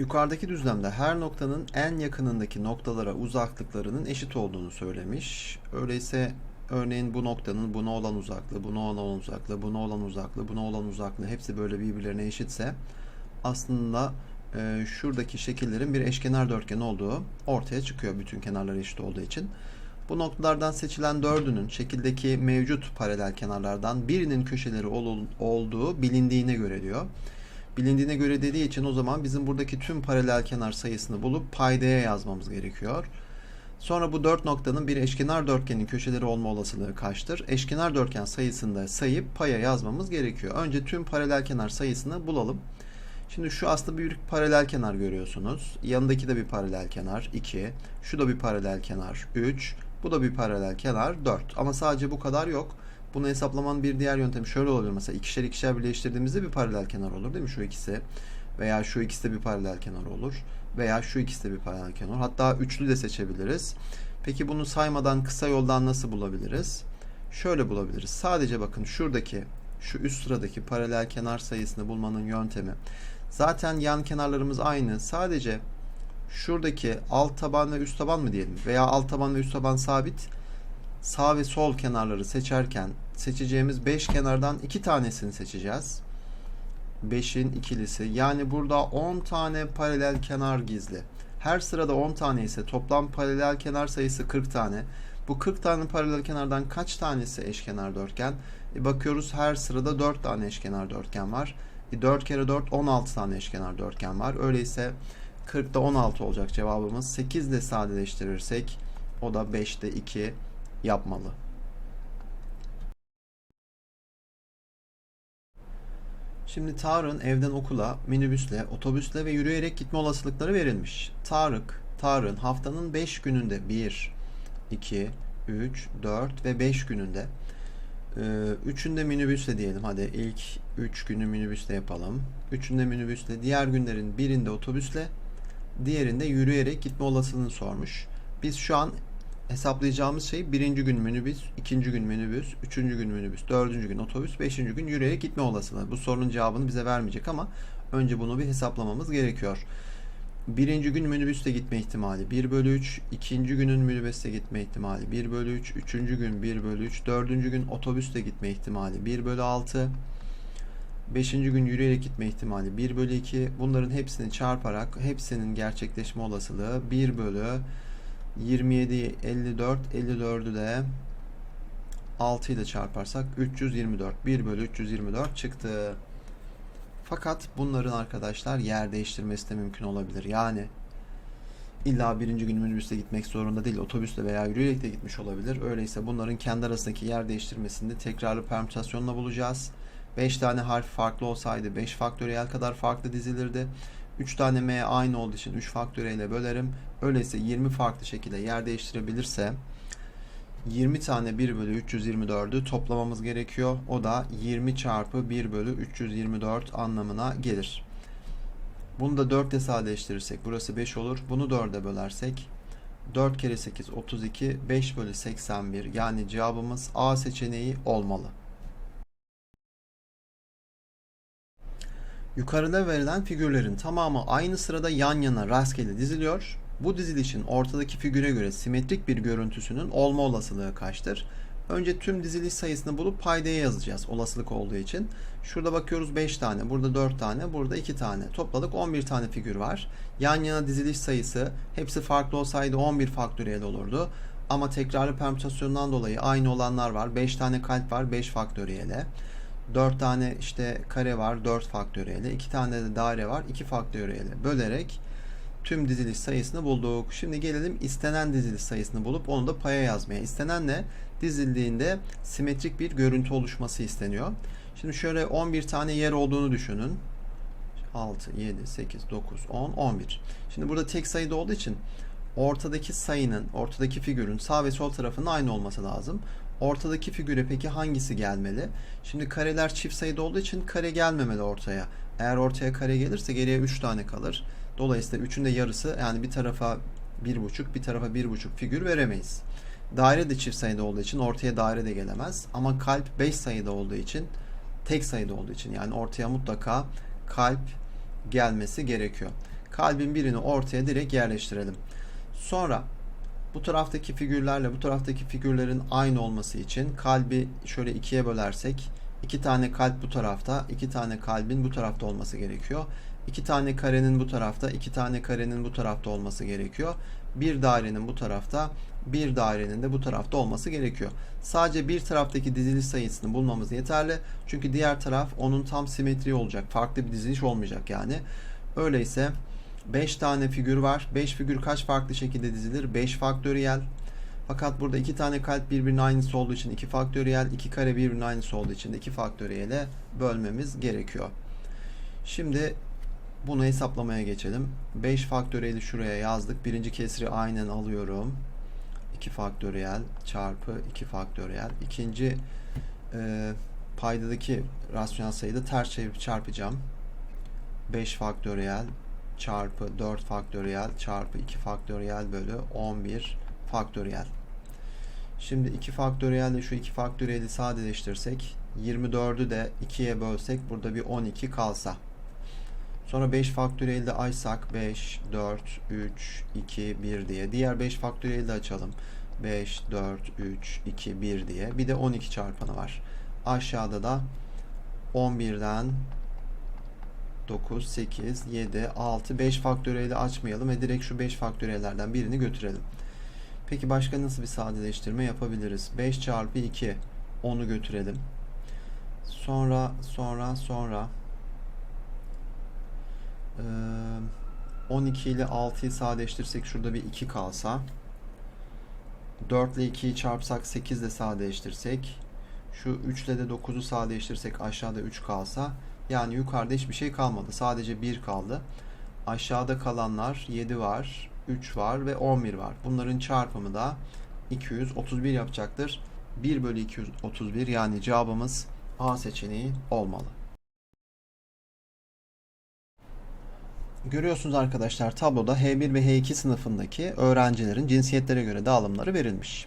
Yukarıdaki düzlemde her noktanın en yakınındaki noktalara uzaklıklarının eşit olduğunu söylemiş. Öyleyse örneğin bu noktanın buna olan uzaklığı, buna olan uzaklığı, buna olan uzaklığı, buna olan uzaklığı hepsi böyle birbirlerine eşitse aslında e, şuradaki şekillerin bir eşkenar dörtgen olduğu ortaya çıkıyor bütün kenarlar eşit olduğu için. Bu noktalardan seçilen dördünün şekildeki mevcut paralel kenarlardan birinin köşeleri ol- olduğu bilindiğine göre diyor. Bilindiğine göre dediği için o zaman bizim buradaki tüm paralel kenar sayısını bulup paydaya yazmamız gerekiyor. Sonra bu dört noktanın bir eşkenar dörtgenin köşeleri olma olasılığı kaçtır? Eşkenar dörtgen sayısını da sayıp paya yazmamız gerekiyor. Önce tüm paralel kenar sayısını bulalım. Şimdi şu aslında bir paralel kenar görüyorsunuz. Yanındaki de bir paralel kenar 2. Şu da bir paralel kenar 3. Bu da bir paralel kenar 4. Ama sadece bu kadar yok. Bunu hesaplamanın bir diğer yöntemi şöyle olabilir. Mesela ikişer ikişer birleştirdiğimizde bir paralel kenar olur değil mi? Şu ikisi. Veya şu ikisi de bir paralel kenar olur. Veya şu ikisi de bir paralel kenar. Hatta üçlü de seçebiliriz. Peki bunu saymadan kısa yoldan nasıl bulabiliriz? Şöyle bulabiliriz. Sadece bakın şuradaki şu üst sıradaki paralel kenar sayısını bulmanın yöntemi. Zaten yan kenarlarımız aynı. Sadece şuradaki alt taban ve üst taban mı diyelim veya alt taban ve üst taban sabit. Sağ ve sol kenarları seçerken seçeceğimiz 5 kenardan 2 tanesini seçeceğiz. 5'in ikilisi. Yani burada 10 tane paralel kenar gizli. Her sırada 10 tane ise toplam paralel kenar sayısı 40 tane. Bu 40 tane paralel kenardan kaç tanesi eşkenar dörtgen? E bakıyoruz her sırada 4 tane eşkenar dörtgen var. E 4 kere 4 16 tane eşkenar dörtgen var. Öyleyse 40'da 16 olacak cevabımız. 8 ile sadeleştirirsek o da 5'te 2 yapmalı. Şimdi Tarık'ın evden okula, minibüsle, otobüsle ve yürüyerek gitme olasılıkları verilmiş. Tarık, Tarık'ın haftanın 5 gününde 1, 2, 3, 4 ve 5 gününde ee, Üçünde minibüsle diyelim. Hadi ilk 3 günü minibüsle yapalım. Üçünde minibüsle, diğer günlerin birinde otobüsle, diğerinde yürüyerek gitme olasılığını sormuş. Biz şu an hesaplayacağımız şey birinci gün minibüs, ikinci gün minibüs, üçüncü gün minibüs, dördüncü gün otobüs, beşinci gün yürüyerek gitme olasılığı. Bu sorunun cevabını bize vermeyecek ama önce bunu bir hesaplamamız gerekiyor. Birinci gün minibüste gitme ihtimali 1 bölü 3. ikinci günün minibüste gitme ihtimali 1 bölü 3. Üçüncü gün 1 bölü 3. Dördüncü gün otobüste gitme ihtimali 1 bölü 6. Beşinci gün yürüyerek gitme ihtimali 1 bölü 2. Bunların hepsini çarparak hepsinin gerçekleşme olasılığı 1 bölü 27, 54, 54'ü de 6 ile çarparsak 324. 1 bölü 324 çıktı. Fakat bunların arkadaşlar yer değiştirmesi de mümkün olabilir. Yani illa birinci gün minibüste gitmek zorunda değil. Otobüsle veya yürüyerek de gitmiş olabilir. Öyleyse bunların kendi arasındaki yer değiştirmesini tekrarlı permütasyonla bulacağız. 5 tane harf farklı olsaydı 5 faktöriyel kadar farklı dizilirdi. 3 tane m aynı olduğu için 3 faktöriyle bölerim. Öyleyse 20 farklı şekilde yer değiştirebilirse 20 tane 1 bölü 324'ü toplamamız gerekiyor. O da 20 çarpı 1 bölü 324 anlamına gelir. Bunu da 4 ile sadeleştirirsek burası 5 olur. Bunu 4'e bölersek 4 kere 8 32 5 bölü 81 yani cevabımız A seçeneği olmalı. Yukarıda verilen figürlerin tamamı aynı sırada yan yana rastgele diziliyor. Bu dizilişin ortadaki figüre göre simetrik bir görüntüsünün olma olasılığı kaçtır? Önce tüm diziliş sayısını bulup paydaya yazacağız olasılık olduğu için. Şurada bakıyoruz 5 tane, burada 4 tane, burada 2 tane. Topladık 11 tane figür var. Yan yana diziliş sayısı hepsi farklı olsaydı 11 faktöriyel olurdu. Ama tekrarlı permütasyondan dolayı aynı olanlar var. 5 tane kalp var 5 faktöriyele. 4 tane işte kare var 4 faktöriyele. 2 tane de daire var 2 faktöriyele. Bölerek tüm diziliş sayısını bulduk. Şimdi gelelim istenen diziliş sayısını bulup onu da paya yazmaya. İstenen ne? Dizildiğinde simetrik bir görüntü oluşması isteniyor. Şimdi şöyle 11 tane yer olduğunu düşünün. 6, 7, 8, 9, 10, 11. Şimdi burada tek sayıda olduğu için ortadaki sayının, ortadaki figürün sağ ve sol tarafının aynı olması lazım. Ortadaki figüre peki hangisi gelmeli? Şimdi kareler çift sayıda olduğu için kare gelmemeli ortaya. Eğer ortaya kare gelirse geriye 3 tane kalır. Dolayısıyla 3'ün de yarısı yani bir tarafa 1,5 bir tarafa 1,5 figür veremeyiz. Daire de çift sayıda olduğu için ortaya daire de gelemez. Ama kalp 5 sayıda olduğu için tek sayıda olduğu için yani ortaya mutlaka kalp gelmesi gerekiyor. Kalbin birini ortaya direkt yerleştirelim. Sonra bu taraftaki figürlerle bu taraftaki figürlerin aynı olması için kalbi şöyle ikiye bölersek iki tane kalp bu tarafta, iki tane kalbin bu tarafta olması gerekiyor. İki tane karenin bu tarafta, iki tane karenin bu tarafta olması gerekiyor. Bir dairenin bu tarafta, bir dairenin de bu tarafta olması gerekiyor. Sadece bir taraftaki diziliş sayısını bulmamız yeterli. Çünkü diğer taraf onun tam simetri olacak. Farklı bir diziliş olmayacak yani. Öyleyse 5 tane figür var. 5 figür kaç farklı şekilde dizilir? 5 faktöriyel. Fakat burada iki tane kalp birbirinin aynısı olduğu için 2 faktöriyel, iki kare birbirinin aynısı olduğu için de 2 faktöriyele bölmemiz gerekiyor. Şimdi bunu hesaplamaya geçelim. 5 faktöriyeli şuraya yazdık. Birinci kesri aynen alıyorum. 2 faktöriyel çarpı 2 faktöriyel. İkinci e, paydadaki rasyonel sayıyı da ters çevirip çarpacağım. 5 faktöriyel çarpı 4 faktöriyel çarpı 2 faktöriyel bölü 11 faktöriyel. Şimdi 2 faktöriyel ile şu 2 faktöriyeli sadeleştirsek 24'ü de 2'ye bölsek burada bir 12 kalsa. Sonra 5 faktöriyeli de açsak 5, 4, 3, 2, 1 diye. Diğer 5 faktöriyeli de açalım. 5, 4, 3, 2, 1 diye. Bir de 12 çarpanı var. Aşağıda da 11'den 9, 8, 7, 6, 5 faktöriyeli açmayalım ve direkt şu 5 faktöriyelerden birini götürelim. Peki başka nasıl bir sadeleştirme yapabiliriz? 5 çarpı 2 10'u götürelim. Sonra sonra sonra eee, 12 ile 6'yı sadeleştirsek şurada bir 2 kalsa 4 ile 2'yi çarpsak 8 ile sadeleştirsek şu 3 ile de 9'u sadeleştirsek aşağıda 3 kalsa yani yukarıda hiçbir şey kalmadı. Sadece 1 kaldı. Aşağıda kalanlar 7 var, 3 var ve 11 var. Bunların çarpımı da 231 yapacaktır. 1 bölü 231 yani cevabımız A seçeneği olmalı. Görüyorsunuz arkadaşlar tabloda H1 ve H2 sınıfındaki öğrencilerin cinsiyetlere göre dağılımları verilmiş.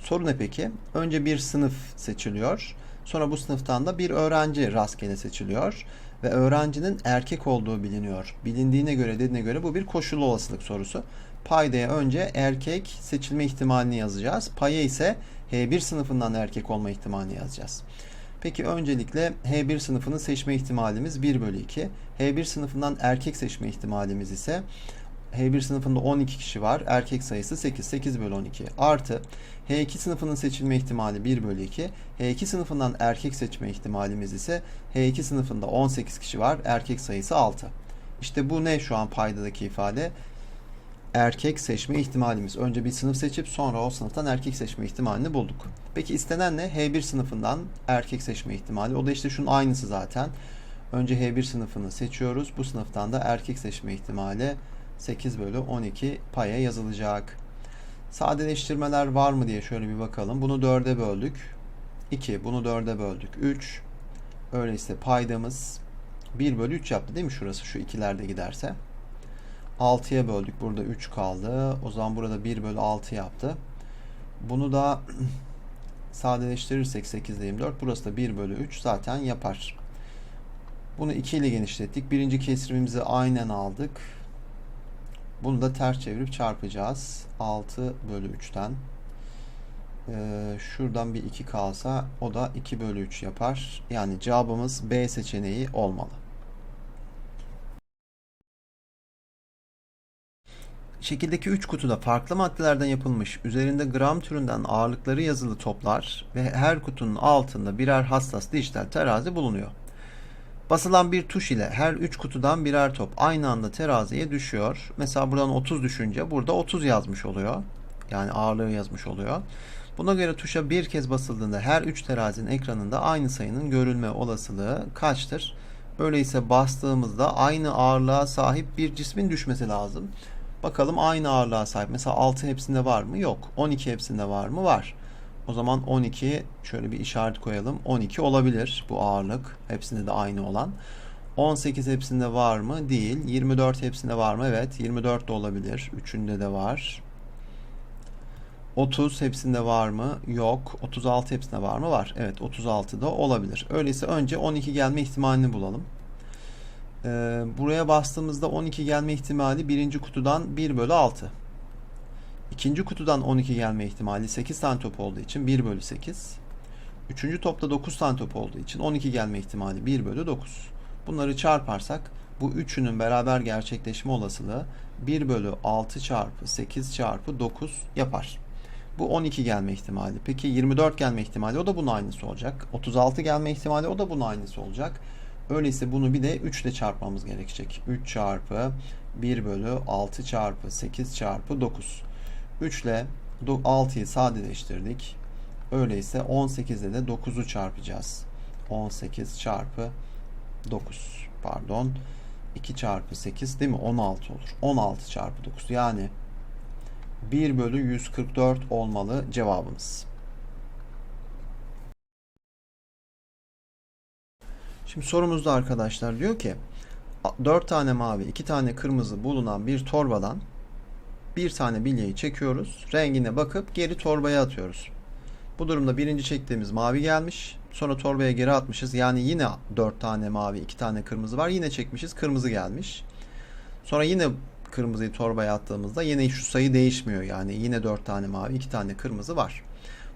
Soru ne peki? Önce bir sınıf seçiliyor. Sonra bu sınıftan da bir öğrenci rastgele seçiliyor ve öğrencinin erkek olduğu biliniyor. Bilindiğine göre dediğine göre bu bir koşullu olasılık sorusu. Paydaya önce erkek seçilme ihtimalini yazacağız. Paya ise H1 sınıfından erkek olma ihtimalini yazacağız. Peki öncelikle H1 sınıfını seçme ihtimalimiz 1 bölü 2. H1 sınıfından erkek seçme ihtimalimiz ise H1 sınıfında 12 kişi var. Erkek sayısı 8. 8 bölü 12. Artı H2 sınıfının seçilme ihtimali 1 bölü 2. H2 sınıfından erkek seçme ihtimalimiz ise H2 sınıfında 18 kişi var. Erkek sayısı 6. İşte bu ne şu an paydadaki ifade? Erkek seçme ihtimalimiz. Önce bir sınıf seçip sonra o sınıftan erkek seçme ihtimalini bulduk. Peki istenen ne? H1 sınıfından erkek seçme ihtimali. O da işte şunun aynısı zaten. Önce H1 sınıfını seçiyoruz. Bu sınıftan da erkek seçme ihtimali 8 bölü 12 paya yazılacak. Sadeleştirmeler var mı diye şöyle bir bakalım. Bunu 4'e böldük. 2. Bunu 4'e böldük. 3. Öyleyse paydamız 1 bölü 3 yaptı değil mi şurası şu ikilerde giderse. 6'ya böldük. Burada 3 kaldı. O zaman burada 1 bölü 6 yaptı. Bunu da sadeleştirirsek 8 ile 24. Burası da 1 bölü 3 zaten yapar. Bunu 2 ile genişlettik. Birinci kesrimimizi aynen aldık. Bunu da ters çevirip çarpacağız. 6 bölü 3'ten. Ee, şuradan bir 2 kalsa o da 2 bölü 3 yapar. Yani cevabımız B seçeneği olmalı. Şekildeki 3 kutuda farklı maddelerden yapılmış, üzerinde gram türünden ağırlıkları yazılı toplar ve her kutunun altında birer hassas dijital terazi bulunuyor. Basılan bir tuş ile her 3 kutudan birer top aynı anda teraziye düşüyor. Mesela buradan 30 düşünce burada 30 yazmış oluyor. Yani ağırlığı yazmış oluyor. Buna göre tuşa bir kez basıldığında her 3 terazinin ekranında aynı sayının görülme olasılığı kaçtır? Öyleyse bastığımızda aynı ağırlığa sahip bir cismin düşmesi lazım. Bakalım aynı ağırlığa sahip. Mesela 6 hepsinde var mı? Yok. 12 hepsinde var mı? Var. O zaman 12 şöyle bir işaret koyalım. 12 olabilir bu ağırlık. Hepsinde de aynı olan. 18 hepsinde var mı? Değil. 24 hepsinde var mı? Evet. 24 de olabilir. Üçünde de var. 30 hepsinde var mı? Yok. 36 hepsinde var mı? Var. Evet 36 da olabilir. Öyleyse önce 12 gelme ihtimalini bulalım. Ee, buraya bastığımızda 12 gelme ihtimali birinci kutudan 1 bölü 6. İkinci kutudan 12 gelme ihtimali 8 tane top olduğu için 1 bölü 8. Üçüncü topta 9 tane top olduğu için 12 gelme ihtimali 1 bölü 9. Bunları çarparsak bu üçünün beraber gerçekleşme olasılığı 1 bölü 6 çarpı 8 çarpı 9 yapar. Bu 12 gelme ihtimali. Peki 24 gelme ihtimali o da bunun aynısı olacak. 36 gelme ihtimali o da bunun aynısı olacak. Öyleyse bunu bir de 3 ile çarpmamız gerekecek. 3 çarpı 1 bölü 6 çarpı 8 çarpı 9. 3 ile 6'yı sadeleştirdik. Öyleyse 18 ile de 9'u çarpacağız. 18 çarpı 9 pardon 2 çarpı 8 değil mi 16 olur. 16 çarpı 9 yani 1 bölü 144 olmalı cevabımız. Şimdi sorumuzda arkadaşlar diyor ki 4 tane mavi 2 tane kırmızı bulunan bir torbadan bir tane bilyeyi çekiyoruz. Rengine bakıp geri torbaya atıyoruz. Bu durumda birinci çektiğimiz mavi gelmiş. Sonra torbaya geri atmışız. Yani yine 4 tane mavi, 2 tane kırmızı var. Yine çekmişiz. Kırmızı gelmiş. Sonra yine kırmızıyı torbaya attığımızda yine şu sayı değişmiyor. Yani yine 4 tane mavi, 2 tane kırmızı var.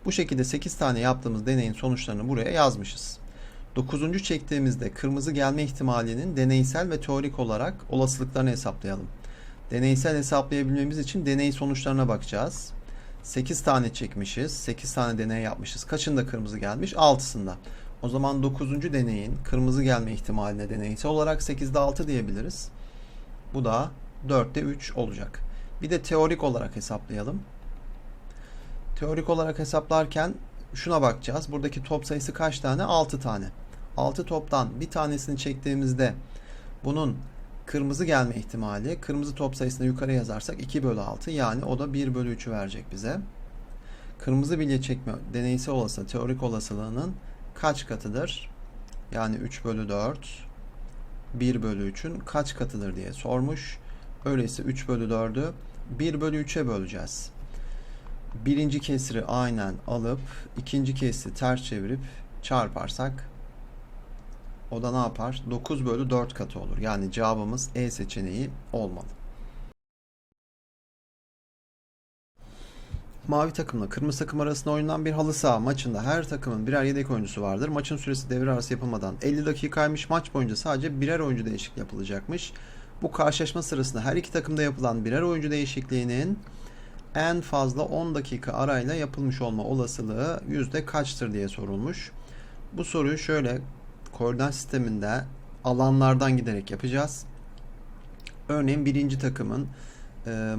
Bu şekilde 8 tane yaptığımız deneyin sonuçlarını buraya yazmışız. 9. çektiğimizde kırmızı gelme ihtimalinin deneysel ve teorik olarak olasılıklarını hesaplayalım. Deneysel hesaplayabilmemiz için deney sonuçlarına bakacağız. 8 tane çekmişiz. 8 tane deney yapmışız. Kaçında kırmızı gelmiş? 6'sında. O zaman 9. deneyin kırmızı gelme ihtimaline deneysel olarak 8'de 6 diyebiliriz. Bu da 4'te 3 olacak. Bir de teorik olarak hesaplayalım. Teorik olarak hesaplarken şuna bakacağız. Buradaki top sayısı kaç tane? 6 tane. 6 toptan bir tanesini çektiğimizde bunun kırmızı gelme ihtimali kırmızı top sayısını yukarı yazarsak 2 bölü 6 yani o da 1 bölü 3'ü verecek bize. Kırmızı bilye çekme deneysel olasılığı teorik olasılığının kaç katıdır? Yani 3 bölü 4 1 bölü 3'ün kaç katıdır diye sormuş. Öyleyse 3 bölü 4'ü 1 bölü 3'e böleceğiz. Birinci kesri aynen alıp ikinci kesri ters çevirip çarparsak o da ne yapar? 9 bölü 4 katı olur. Yani cevabımız E seçeneği olmalı. Mavi takımla kırmızı takım arasında oynanan bir halı saha maçında her takımın birer yedek oyuncusu vardır. Maçın süresi devre arası yapılmadan 50 dakikaymış. Maç boyunca sadece birer oyuncu değişikliği yapılacakmış. Bu karşılaşma sırasında her iki takımda yapılan birer oyuncu değişikliğinin en fazla 10 dakika arayla yapılmış olma olasılığı yüzde kaçtır diye sorulmuş. Bu soruyu şöyle koordinat sisteminde alanlardan giderek yapacağız. Örneğin birinci takımın e,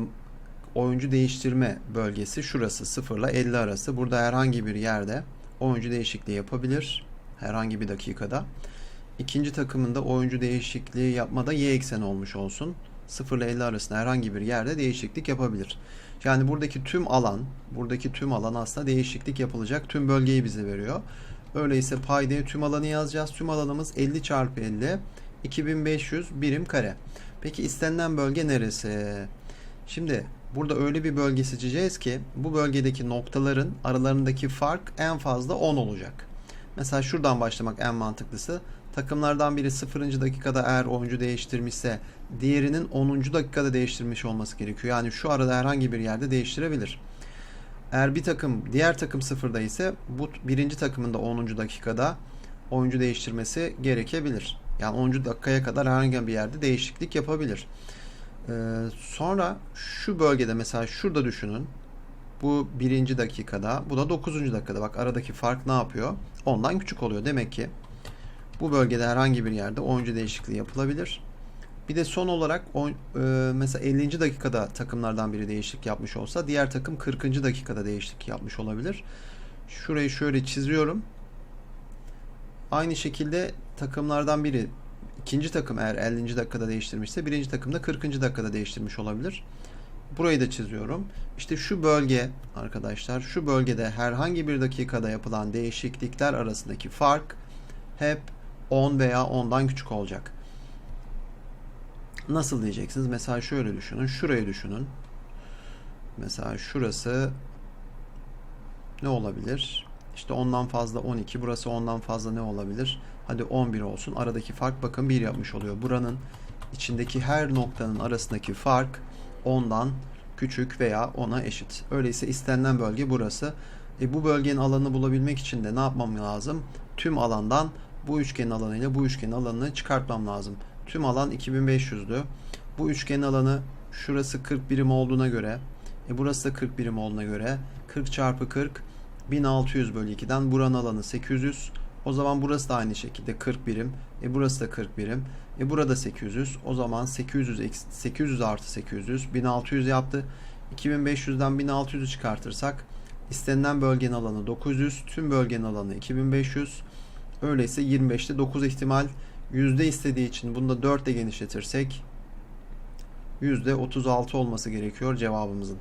oyuncu değiştirme bölgesi şurası 0 ile 50 arası. Burada herhangi bir yerde oyuncu değişikliği yapabilir. Herhangi bir dakikada. İkinci takımın da oyuncu değişikliği yapmada y ekseni olmuş olsun. 0 ile 50 arasında herhangi bir yerde değişiklik yapabilir. Yani buradaki tüm alan, buradaki tüm alan aslında değişiklik yapılacak tüm bölgeyi bize veriyor. Öyleyse paydaya tüm alanı yazacağız. Tüm alanımız 50 çarpı 50 2500 birim kare. Peki istenilen bölge neresi? Şimdi burada öyle bir bölge seçeceğiz ki bu bölgedeki noktaların aralarındaki fark en fazla 10 olacak. Mesela şuradan başlamak en mantıklısı. Takımlardan biri 0. dakikada eğer oyuncu değiştirmişse diğerinin 10. dakikada değiştirmiş olması gerekiyor. Yani şu arada herhangi bir yerde değiştirebilir. Eğer bir takım diğer takım sıfırda ise bu birinci takımın da 10. dakikada oyuncu değiştirmesi gerekebilir. Yani 10. dakikaya kadar herhangi bir yerde değişiklik yapabilir. Ee, sonra şu bölgede mesela şurada düşünün. Bu birinci dakikada, bu da 9. dakikada. Bak aradaki fark ne yapıyor? Ondan küçük oluyor. Demek ki bu bölgede herhangi bir yerde oyuncu değişikliği yapılabilir. Bir de son olarak o, e, mesela 50. dakikada takımlardan biri değişiklik yapmış olsa diğer takım 40. dakikada değişiklik yapmış olabilir. Şurayı şöyle çiziyorum. Aynı şekilde takımlardan biri ikinci takım eğer 50. dakikada değiştirmişse birinci takım da 40. dakikada değiştirmiş olabilir. Burayı da çiziyorum. İşte şu bölge arkadaşlar şu bölgede herhangi bir dakikada yapılan değişiklikler arasındaki fark hep 10 veya 10'dan küçük olacak. Nasıl diyeceksiniz? Mesela şöyle düşünün. Şurayı düşünün. Mesela şurası ne olabilir? İşte ondan fazla 12. Burası ondan fazla ne olabilir? Hadi 11 olsun. Aradaki fark bakın 1 yapmış oluyor. Buranın içindeki her noktanın arasındaki fark 10'dan küçük veya 10'a eşit. Öyleyse istenilen bölge burası. E bu bölgenin alanını bulabilmek için de ne yapmam lazım? Tüm alandan bu üçgenin alanıyla bu üçgenin alanını çıkartmam lazım. Tüm alan 2500'dü. Bu üçgenin alanı şurası 40 birim olduğuna göre e burası da 40 birim olduğuna göre 40 çarpı 40 1600 bölü 2'den buranın alanı 800. O zaman burası da aynı şekilde 40 birim. E burası da 40 birim. E burada 800. O zaman 800 eksi- 800 artı 800 1600 yaptı. 2500'den 1600'ü çıkartırsak istenilen bölgenin alanı 900, tüm bölgenin alanı 2500. Öyleyse 25'te 9 ihtimal yüzde istediği için bunu da 4 ile genişletirsek yüzde 36 olması gerekiyor cevabımızın.